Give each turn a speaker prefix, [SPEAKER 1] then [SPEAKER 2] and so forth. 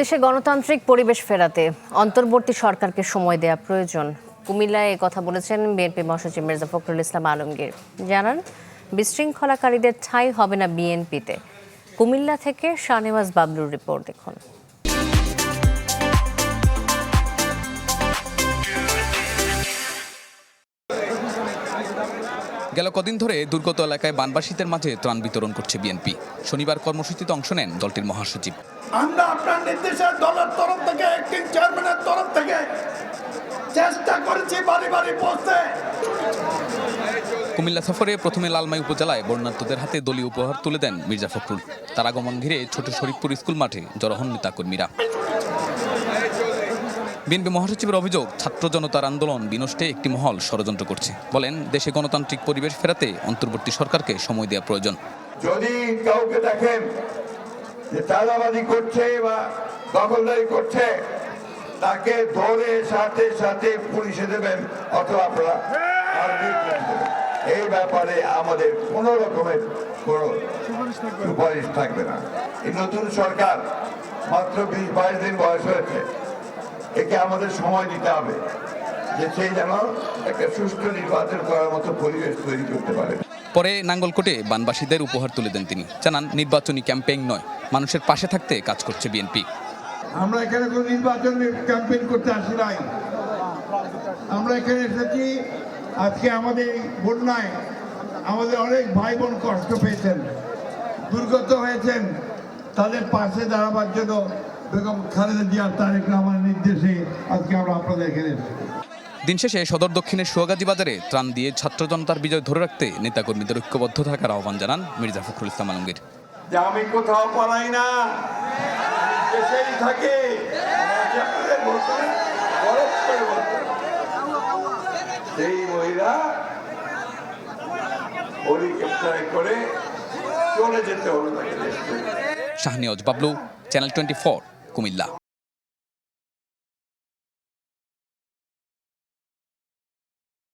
[SPEAKER 1] দেশে গণতান্ত্রিক পরিবেশ ফেরাতে অন্তর্বর্তী সরকারকে সময় দেওয়া প্রয়োজন। কুমিল্লায় কথা বলেছেন বিএনপি মহাসচিব মির্জা ফখরুল ইসলাম আলমগীর। জানান, বিশৃঙ্খলাকারীদের ঠাঁই হবে না বিএনপিতে। কুমিল্লা থেকে শাহনেওয়াজ বাবলুর রিপোর্ট দেখুন।
[SPEAKER 2] গেল কদিন ধরে দুর্গত এলাকায় বানবাসীদের মাঝে ত্রাণ বিতরণ করছে বিএনপি। শনিবার কর্মসূচিতে অংশ নেন দলটির মহাসচিব।
[SPEAKER 3] আমরা আপনার নির্দেশে দলের তরফ থেকে একটি চেয়ারম্যানের তরফ থেকে চেষ্টা করেছি বাড়ি বাড়ি পৌঁছতে
[SPEAKER 2] কুমিল্লা সফরে প্রথমে লালমাই উপজেলায় বর্ণাঢ্যদের হাতে দলীয় উপহার তুলে দেন মির্জা ফখরুল। তার আগমন ঘিরে ছোট শরীফপুর স্কুল মাঠে জড়ো হন নেতাকর্মীরা। বিএনপি মহাসচিবের অভিযোগ, ছাত্র জনতার আন্দোলন বিনষ্টে একটি মহল ষড়যন্ত্র করছে। বলেন, দেশে গণতান্ত্রিক পরিবেশ ফেরাতে অন্তর্বর্তী সরকারকে সময় দেওয়া প্রয়োজন।
[SPEAKER 3] যদি কাউকে দেখেন যে চাঁদাবাজি করছে বা দখলদারি করছে, তাকে ধরে সাথে সাথে পুলিশে দেবেন অথবা আপনারা। এই ব্যাপারে আমাদের কোনো রকমের কোনো সুপারিশ থাকবে না। এই নতুন সরকার মাত্র বিশ বাইশ দিন বয়স হয়েছে। একে আমাদের সময় দিতে হবে যে সেই যেন একটা সুষ্ঠু নির্বাচন করার মতো পরিবেশ তৈরি করতে পারে।
[SPEAKER 2] পরে নাঙ্গলকোটে বানবাসীদের উপহার তুলে দেন তিনি। জানান নির্বাচনী ক্যাম্পেইন নয় মানুষের পাশে থাকতে কাজ করছে বিএনপি।
[SPEAKER 4] আমরা এখানে কোনো নির্বাচন ক্যাম্পেইন করতে আসি নাই। আমরা এখানে এসেছি আজকে আমাদের বন্যায় আমাদের অনেক ভাই বোন কষ্ট পেয়েছেন দুর্গত হয়েছেন তাদের পাশে দাঁড়াবার জন্য বেগম খালেদা জিয়া তারেক রহমানের নির্দেশে আজকে আমরা আপনাদের এখানে
[SPEAKER 2] দিন শেষে সদর দক্ষিণের সোয়াগাজী বাজারে ত্রাণ দিয়ে ছাত্র জনতার বিজয় ধরে রাখতে নেতাকর্মীদের ঐক্যবদ্ধ থাকার আহ্বান জানান মির্জা ফখরুল ইসলাম আলমগীর
[SPEAKER 3] যে আমি কোথাও পালাই না দেশেই থাকি হবে, হবে। সেই মহিলা হেলিকপ্টারে করে চলে যেতে হলো তাকে দেশ থেকে।
[SPEAKER 2] Shahniaz Bablu channel twenty Comilla